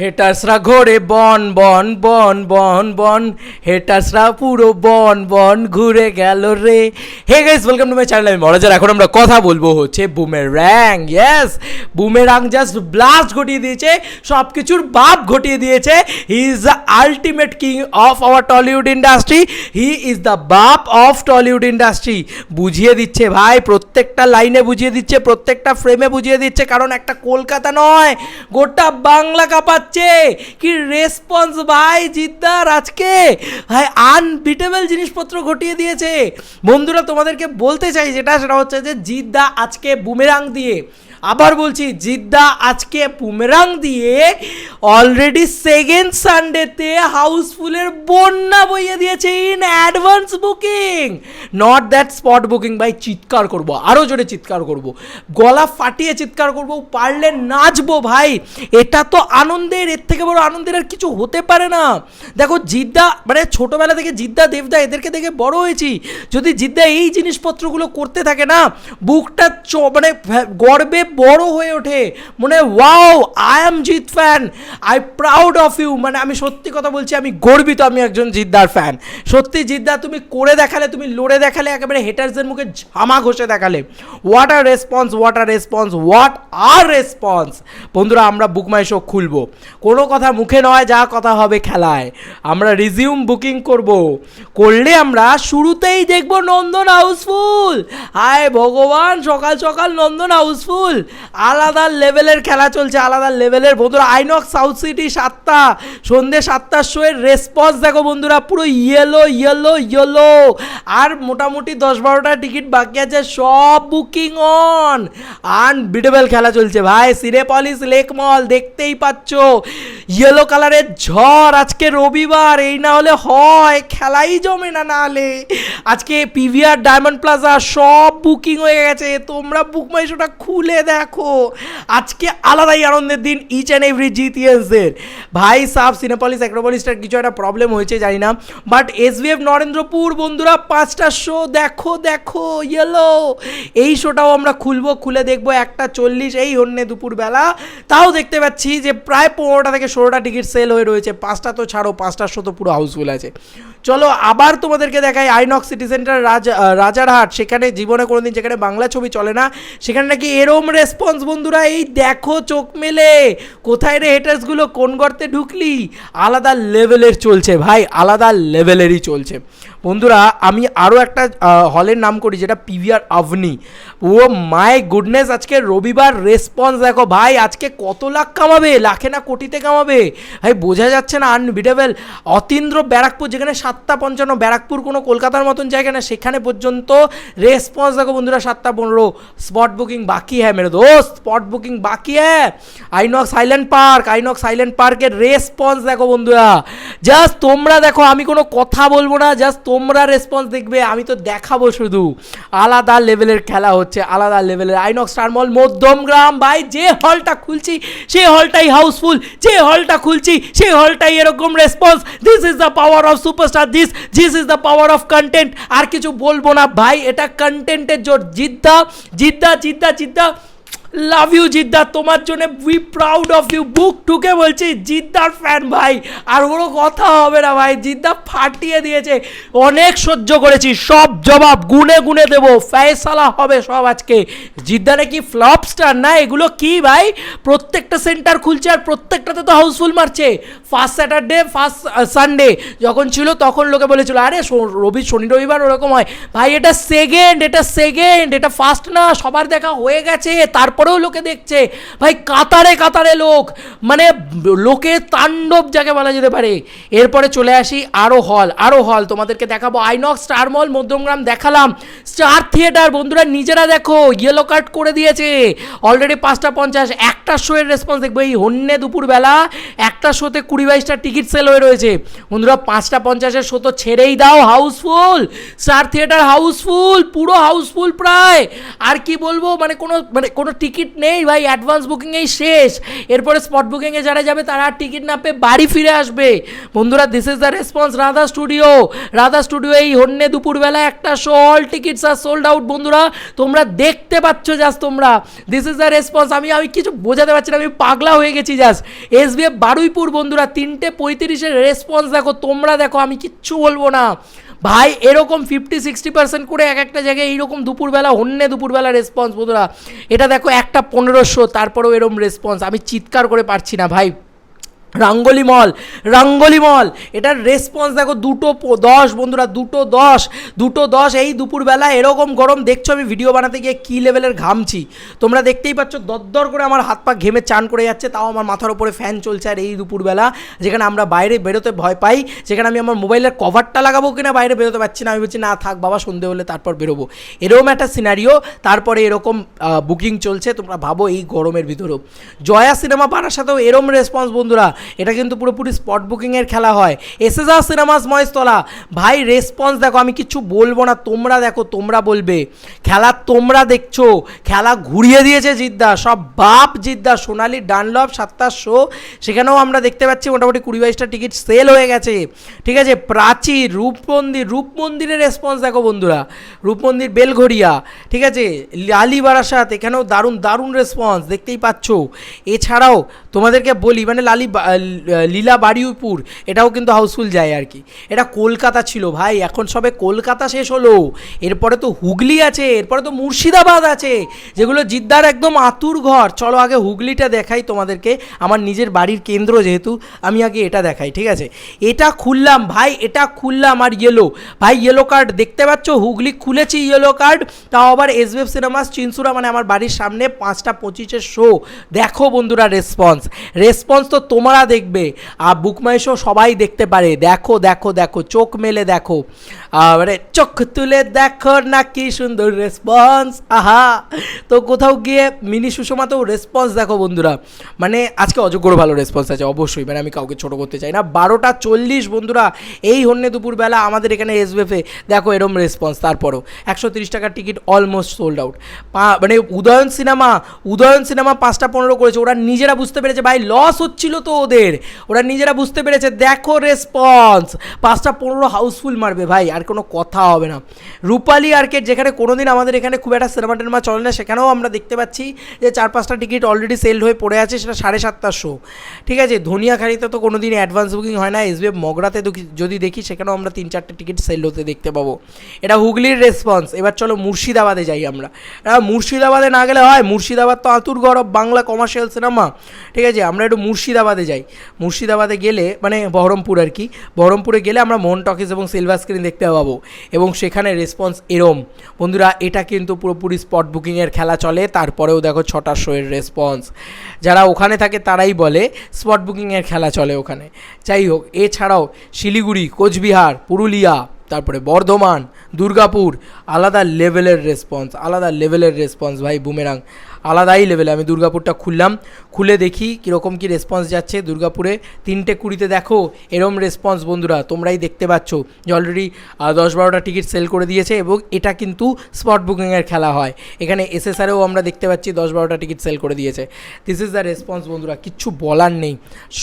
হেটার্সরা ঘোরে বন বন বন বন বন। হেটার্সরা পুরো বন বন ঘুরে গেল রে। Hey guys welcome to my channel আমি মরাজার এখন আমরা কথা বলব হচ্ছে boomerang yes boomerang just blast ঘটিয়ে দিয়েছে সব কিছুর বাপ ঘটিয়ে দিয়েছে। He is the ultimate king of our Tollywood industry he is the বাপ অফ টলিউড ইন্ডাস্ট্রি বুঝিয়ে দিচ্ছে ভাই, প্রত্যেকটা লাইনে বুঝিয়ে দিচ্ছে, প্রত্যেকটা ফ্রেমে বুঝিয়ে দিচ্ছে, কারণ একটা কলকাতা নয়, গোটা বাংলা কাঁপাচ্ছে কি রেসপন্স ভাই জিদ্দার আজকে? ভাই আনবিটেবল জিনিসপত্র ঘটিয়ে দিয়েছে। বন্ধুরা, তোমাদেরকে বলতে চাই যেটা, সেটা হচ্ছে যে জিদ্দা আজকে বুমেরাং দিয়ে আবার বলছি, জিদ্দা আজকে বুমেরাং দিয়ে অলরেডি সেকেন্ড সানডেতে হাউসফুলের বন্যা বইয়ে দিয়েছে in advance booking not that spot booking ভাই, চিৎকার করব আরও জোরে চিৎকার করব। গলা ফাটিয়ে চিৎকার করব, পারলে নাচবো ভাই। এটা তো আনন্দের, এর থেকে বড় আনন্দের আর কিছু হতে পারে না। দেখো, জিদ্দা মানে ছোটোবেলা থেকে জিদ্দা, দেবদা এদেরকে দেখে বড় হয়েছি। যদি জিদ্দা এই জিনিসপত্রগুলো করতে থাকে না, বুকটা চ মানে গর্বে বড় হয়ে ওঠে। মনে wow I am Jeet fan I proud of you মানে আমি সত্যি কথা বলছি, আমি গর্বিত আমি একজন জিদ্দার ফ্যান সত্যি জিদ্দা, তুমি করে দেখালে, তুমি লড়ে দেখালে, একেবারে হেটার্সদের মুখে ঝামা ঘষে দেখালে। What are response what are response what are response বন্ধুরা, আমরা বুক মাই শো খুলবো। কোনো কথা মুখে নয়, যা কথা হবে খেলায়। আমরা রিজিউম বুকিং করব। করলে আমরা শুরুতেই দেখব নন্দন হাউসফুল হায় ভগবান, সকাল সকাল নন্দন হাউসফুল আলাদা লেভেলের খেলা চলছে, আলাদা লেভেলের। বন্ধুরা আইনক সাউথ সিটি সাতটা সন্ধ্যে সাতটার শোয়ের রেসপন্স দেখো বন্ধুরা, পুরো ইয়েলো ইয়েলো ইয়েলো আর মোটামুটি দশ বারোটা টিকিট বাকি আছে, সব বুকিং অন আনবিটেবল খেলা চলছে ভাই সিনেপলিস লেক মল দেখতেই পাচ্ছ। ইয়েলো কালারের ঝড়, আজকে রবিবার, এই না হলে হয়, খেলাই জমে না না হলে। আজকে পিভিআর ডায়মন্ড প্লাজা সব বুকিং হয়ে গেছে। তোমরা বুক মাই শোটা খুলে দেখো। আজকে আলাদাই আনন্দের দিন ইচ অ্যান্ড এভরি জিটিএসদের ভাই সাহ সিনেপলিস অ্যাক্রোপলিসটার কিছু একটা প্রবলেম হয়েছে, জানি না। বাট এসভিএফ নরেন্দ্রপুর বন্ধুরা, পাঁচটা শো দেখো দেখো ইয়েলো এই শোটাও আমরা খুলবো, খুলে দেখব, একটা চল্লিশ, এই হন্যে দুপুরবেলা। তাও দেখতে পাচ্ছি যে প্রায় পনেরোটা থেকে ষোলোটা টিকিট সেল হয়ে রয়েছে, পাঁচটা তো ছাড়ো, পাঁচটার শত পুরো হাউসফুল আছে। চলো, আবার তোমাদেরকে দেখাই INOX city centre Raj Rajarhat. সেখানে জীবনে কোনোদিন যেখানে বাংলা ছবি চলে না, সেখানে নাকি এরম রেসপন্স বন্ধুরা, এই দেখো চোখ মেলে। কোথায় রে হেটার্সগুলো কোন গর্তে ঢুকলি? আলাদা লেভেলের চলছে ভাই, আলাদা লেভেলেরই চলছে। বন্ধুরা, আমি আরও একটা হলের নাম করি যেটা PVR Avani O my goodness আজকে রবিবার রেসপন্স দেখো ভাই, আজকে কত লাখ কামাবে? লাখে না কোটিতে কামাবে? ভাই, বোঝা যাচ্ছে না আনবিটেবল অতীন্দ্র ব্যারাকপুর, যেখানে সাতটা পঞ্চান্ন, ব্যারাকপুর কোনো কলকাতার মতন জায়গা না, সেখানে পর্যন্ত রেসপন্স দেখো বন্ধুরা, সাতটা পনেরো। স্পট বুকিং বাকি হ্যাঁ মেরে দোস্ত স্পট বুকিং বাকি হ্যাঁ। INOX silent park INOX silent পার্কের রেসপন্স দেখো বন্ধুরা। জাস্ট তোমরা দেখো, আমি কোনো কথা বলব না জাস্ট তোমরা রেসপন্স দেখবে, আমি তো দেখাবো শুধু। আলাদা লেভেলের খেলা হচ্ছে, আলাদা লেভেলের আইনক্স স্টার মল মধ্যমগ্রাম ভাই, যে হলটা খুলছি সেই হলটাই হাউসফুল যে হলটা খুলছি সেই হলটাই এরকম response this is the power of superstar this this is the power of content আর কিছু বলব না, ভাই, এটা কন্টেন্টের জোর। জিদ্দা জিদ্দা জিদ্দা জিদ্দা। লাভ ইউ জিদ্দা। তোমার জন্য উই প্রাউড অফ ইউ বুক ঠুকে বলছি, জিদ্দার ফ্যান ভাই। আর কোনো কথা হবে না ভাই। জিদ্দা ফাটিয়ে দিয়েছে। অনেক সহ্য করেছি। সব জবাব গুনে গুনে দেবো। ফয়সালা হবে সব আজকে। জিদ্দা নাকি ফ্লপ স্টার না? এগুলো কি ভাই? প্রত্যেকটা সেন্টার খুলছে আর প্রত্যেকটাতে তো হাউসফুল মারছে। ফার্স্ট স্যাটারডে ফার্স্ট সানডে যখন ছিল তখন লোকে বলেছিল, আরে রবি, শনি, রবিবার ওরকম হয়। ভাই, এটা সেকেন্ড এটা সেকেন্ড এটা ফার্স্ট না, সবার দেখা হয়ে গেছে। তারপরেও লোকে দেখছে। ভাই, কাতারে কাতারে লোক। মানে লোকে তাণ্ডব যাকে বলা যেতে পারে। এরপরে চলে আসি আরও হল আরও হল তোমাদেরকে দেখাবো। আইনক্স স্টার মল মধ্যমগ্রাম দেখালাম। স্টার থিয়েটার বন্ধুরা, নিজেরা দেখো। ইয়েলো কার্ড করে দিয়েছে। অলরেডি পাঁচটা পঞ্চাশ। একটা শো এর রেসপন্স দেখব। এই হন্যে দুপুরবেলা একটা শোতে কুড়ি বাইশটা টিকিট সেল হয়ে রয়েছে। বন্ধুরা, পাঁচটা পঞ্চাশের শো তো ছেড়েই দাও। হাউসফুল স্টার থিয়েটার হাউসফুল পুরো হাউসফুল প্রায়। আর কি বলব? মানে কোনো মানে কোনো টিকিট টিকিট নেই ভাই অ্যাডভান্স বুকিংয়েই শেষ। এরপরে স্পট বুকিংয়ে যারা যাবে, তারা আর টিকিট না পেয়ে বাড়ি ফিরে আসবে। বন্ধুরা this is the response Radha studio Radha studio এই হন্যে দুপুরবেলা একটা show all tickets are sold out বন্ধুরা। তোমরা দেখতে পাচ্ছ জাস্ট তোমরা। দিস ইজ দ্য রেসপন্স আমি আমি কিছু বোঝাতে পারছি না, আমি পাগলা হয়ে গেছি জাস্ট এস বারুইপুর, বন্ধুরা, তিনটে পঁয়ত্রিশের রেসপন্স দেখো, তোমরা দেখো, আমি কিচ্ছু বলব না। ভাই, এরকম ফিফটি সিক্সটি পার্সেন্ট করে এক একটা জায়গায় এইরকম দুপুরবেলা, অন্যে দুপুরবেলা রেসপন্স বন্ধুরা। এটা দেখো একটা পনেরোশো, তারপরেও এরকম রেসপন্স আমি চিৎকার করে পারছি না, ভাই। রাঙ্গলি মল রাঙ্গলি মল। এটার রেসপন্স দেখো, দুটো দশ বন্ধুরা, দুটো দশ দুটো দশ। এই দুপুরবেলা এরকম গরম দেখছ, আমি ভিডিও বানাতে গিয়ে কী লেভেলের ঘামছি? তোমরা দেখতেই পাচ্ছ, দরদর করে আমার হাত পা ঘেমে চান করে যাচ্ছে, তাও আমার মাথার উপরে ফ্যান চলছে। আর এই দুপুরবেলা যেখানে আমরা বাইরে বেরোতে ভয় পাই যেখানে আমি আমার মোবাইলের কভারটা লাগাবো কিনা বাইরে বেরোতে পারছি না, আমি বলছি, না, থাক বাবা, সন্ধে হলে তারপর বেরোবো। এরকম একটা সিনারিও তারপরে এরকম বুকিং চলছে, তোমরা ভাবো এই গরমের ভিতরেও। জয়া সিনেমা পাড়ার সাথেও এরম রেসপন্স বন্ধুরা। এটা কিন্তু পুরোপুরি স্পট বুকিংয়ের খেলা হয়। এসে যা সিনেমাস মহেশতলা ভাই রেসপন্স দেখো, আমি কিছু বলব না, তোমরা দেখো, তোমরা বলবে। খেলা তোমরা দেখছ, খেলা ঘুরিয়ে দিয়েছে জিদ্দা, সব বাপ জিদ্দা, সোনালি ডানলভ সাতটার শো সেখানেও আমরা দেখতে পাচ্ছি মোটামুটি কুড়ি বাইশটা টিকিট সেল হয়ে গেছে। ঠিক আছে প্রাচীর রূপমন্দির রূপমন্দিরের রেসপন্স দেখো বন্ধুরা রূপমন্দির বেলঘড়িয়া, ঠিক আছে লালি বারাসাত এখানেও দারুণ দারুণ রেসপন্স দেখতেই পাচ্ছ। এছাড়াও তোমাদেরকে বলি মানে লালি লীলা বাড়িপুর এটাও কিন্তু হাউসফুল যায় আর কি। এটা কলকাতা ছিল ভাই, এখন সবে কলকাতা শেষ হলো। এরপরে তো হুগলি আছে, এরপরে তো মুর্শিদাবাদ আছে, যেগুলো জিদ্দার একদম আতুর ঘর। চলো আগে হুগলিটা দেখাই তোমাদেরকে, আমার নিজের বাড়ির কেন্দ্র যেহেতু, আমি আগে এটা দেখাই, ঠিক আছে? এটা খুললাম ভাই, এটা খুললাম আর ইয়েলো ভাই ইয়েলো কার্ড দেখতে পাচ্ছ? হুগলি খুলেছি ইয়েলো কার্ড তাও আবার এসবিএফ সিনেমাস চিনসুরা মানে আমার বাড়ির সামনে পাঁচটা পঁচিশের শো দেখো বন্ধুরা রেসপন্স রেসপন্স তো তোমরা দেখবে। আর বুকমাই শো সবাই দেখতে পারে। দেখো দেখো দেখো, চোখ মেলে দেখো। মানে চোখ তুলে দেখো না কি সুন্দর রেসপন্স আহা! তো কোথাও গিয়ে মিনি সুষমাতেও রেসপন্স দেখো বন্ধুরা। মানে আজকে অযোগ্য ভালো রেসপন্স আছে, অবশ্যই। মানে আমি কাউকে ছোটো করতে চাই না। বারোটা চল্লিশ বন্ধুরা, এই হন্যে দুপুরবেলা আমাদের এখানে এসবেফে দেখো এরম রেসপন্স তারপরও। একশো তিরিশ টাকার টিকিট অলমোস্ট সোল্ড আউট মানে উদয়ন সিনেমা উদয়ন সিনেমা পাঁচটা পনেরো করেছে। ওরা নিজেরা বুঝতে পেরেছে, ভাই লস হচ্ছিল তো। ওদের। ওরা নিজেরা বুঝতে পেরেছে। দেখো রেসপন্স পাঁচটা পনেরো হাউসফুল মারবে ভাই, আর কোনো কথা হবে না। রূপালী আর্কেট যেখানে কোনোদিন আমাদের এখানে খুব একটা সিনেমা টিনেমা চলে না, সেখানেও আমরা দেখতে পাচ্ছি যে চার পাঁচটা টিকিট অলরেডি সেল হয়ে পড়ে আছে, সেটা সাড়ে সাতটার শো ঠিক আছে ধনিয়াখাড়িতে তো কোনো দিন অ্যাডভান্স বুকিং হয় না এসবিএফ মগরাতে যদি দেখি, সেখানেও আমরা তিন চারটে টিকিট সেল হতে দেখতে পাবো। এটা হুগলির রেসপন্স এবার চলো মুর্শিদাবাদে যাই আমরা। মুর্শিদাবাদে না গেলে হয়, মুর্শিদাবাদ তো আতুর গৌরব বাংলা কমার্শিয়াল সিনেমা ঠিক আছে, আমরা একটু মুর্শিদাবাদে যাই। মুর্শিদাবাদে গেলে মানে বহরমপুর আর কি, বহরমপুরে গেলে আমরা মন টকিজ এবং সিলভার স্ক্রিন দেখতে পাবো। এবং সেখানে রেসপন্স এরম। বন্ধুরা, এটা কিন্তু পুরোপুরি স্পট বুকিংয়ের খেলা চলে, তারপরেও দেখো ছটা শোয়ের রেসপন্স যারা ওখানে থাকে, তারাই বলে স্পট বুকিংয়ের খেলা চলে ওখানে। যাই হোক, এছাড়াও শিলিগুড়ি, কোচবিহার, পুরুলিয়া, তারপরে বর্ধমান, দুর্গাপুর, আলাদা লেভেলের রেসপন্স আলাদা লেভেলের রেসপন্স ভাই বুমেরাং আলাদাই লেভেলে আমি দুর্গাপুরটা খুললাম, খুলে দেখি কীরকম কী রেসপন্স যাচ্ছে দুর্গাপুরে। তিনটে কুড়িতে দেখো, এরম রেসপন্স বন্ধুরা, তোমরাই দেখতে পাচ্ছ। যে অলরেডি দশ বারোটা টিকিট সেল করে দিয়েছে এবং এটা কিন্তু স্পট বুকিংয়ের খেলা হয়। এখানে এসএসআরেও আমরা দেখতে পাচ্ছি দশ বারোটা টিকিট সেল করে দিয়েছে। দিস ইজ দ্য রেসপন্স বন্ধুরা, কিচ্ছু বলার নেই।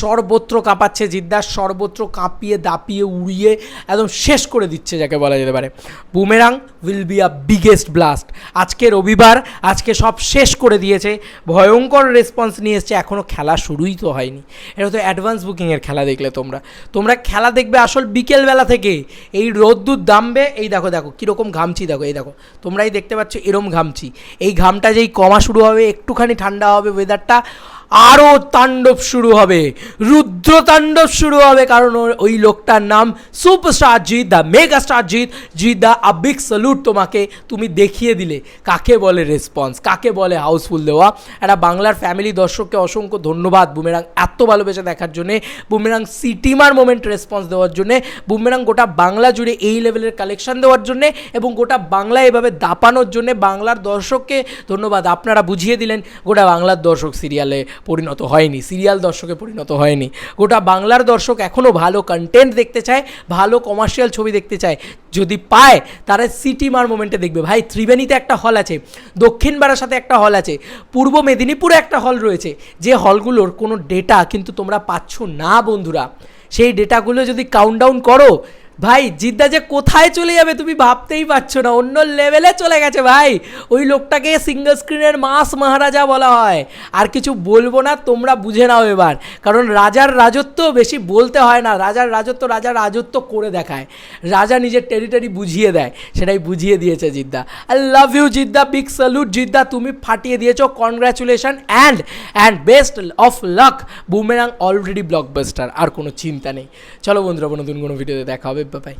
সর্বত্র কাঁপাচ্ছে জিদ্দার সর্বত্র কাঁপিয়ে, দাপিয়ে, উড়িয়ে, একদম শেষ করে দিচ্ছে যাকে বলা যেতে পারে। Boomerang will be a biggest blast আজকে রবিবার, আজকে সব শেষ করে দিয়েছে। ভয়ঙ্কর রেসপন্স নিয়ে এসছে। এখনও খেলা শুরুই তো হয়নি। এটা তো অ্যাডভান্স বুকিংয়ের খেলা দেখলে তোমরা। তোমরা খেলা দেখবে আসল বিকেলবেলা থেকে। এই রোদ্দুর দামবে। এই দেখো দেখো, কীরকম ঘামছি, দেখো, এই দেখো। তোমরাই দেখতে পাচ্ছ এরম ঘামছি। এই ঘামটা যেই কমা শুরু হবে, একটুখানি ঠান্ডা হবে ওয়েদারটা আরও তাণ্ডব শুরু হবে। রুদ্র তাণ্ডব শুরু হবে কারণ ওই লোকটার নাম superstar Jeet, the mega star Jeet. Jeet, the a big salute তোমাকে তুমি দেখিয়ে দিলে। কাকে বলে রেসপন্স কাকে বলে হাউসফুল দেওয়া? একটা বাংলার ফ্যামিলি দর্শককে অসংখ্য ধন্যবাদ বুমেরাং এত ভালোবেসে দেখার জন্যে। বুমেরাং সিটিমার মোমেন্ট রেসপন্স দেওয়ার জন্যে। বুমেরাং গোটা বাংলা জুড়ে এই লেভেলের কালেকশন দেওয়ার জন্যে এবং গোটা বাংলা এভাবে দাপানোর জন্যে বাংলার দর্শককে ধন্যবাদ। আপনারা বুঝিয়ে দিলেন গোটা বাংলার দর্শক সিরিয়ালে পরিণত হয়নি সিরিয়াল দর্শকে পরিণত হয়নি। গোটা বাংলার দর্শক এখনও ভালো কন্টেন্ট দেখতে চায়, ভালো কমার্শিয়াল ছবি দেখতে চায়। যদি পায়, তারা সিটি মার মোমেন্টে দেখবে। ভাই, ত্রিবেণীতে একটা হল আছে, দক্ষিণ বারাসাতে একটা হল আছে, পূর্ব মেদিনীপুরে একটা হল রয়েছে। যে হলগুলোর কোনো ডেটা কিন্তু তোমরা পাচ্ছ না, বন্ধুরা। সেই ডেটাগুলো যদি কাউন্ট ডাউন করো ভাই, জিদ্দা যে কোথায় চলে যাবে তুমি ভাবতেই পারছ না, অন্য লেভেলে চলে গেছে ভাই। ওই লোকটাকে সিঙ্গল স্ক্রিনের মাস মহারাজা বলা হয়। আর কিছু বলব না, তোমরা বুঝে নাও এবার। কারণ রাজার রাজত্ব বেশি বলতে হয় না, রাজার রাজত্ব রাজার রাজত্ব করে দেখায়। রাজা নিজের টেরিটরি বুঝিয়ে দেয়, সেটাই বুঝিয়ে দিয়েছে Jeddah. I love you Jeddah big salute Jeddah, তুমি ফাটিয়ে দিয়েছ congratulation and and best of luck Boomerang already blockbuster আর কোনো চিন্তা নেই। চলো বন্ধুরা নতুন কোনো ভিডিওতে দেখা হবে। বাই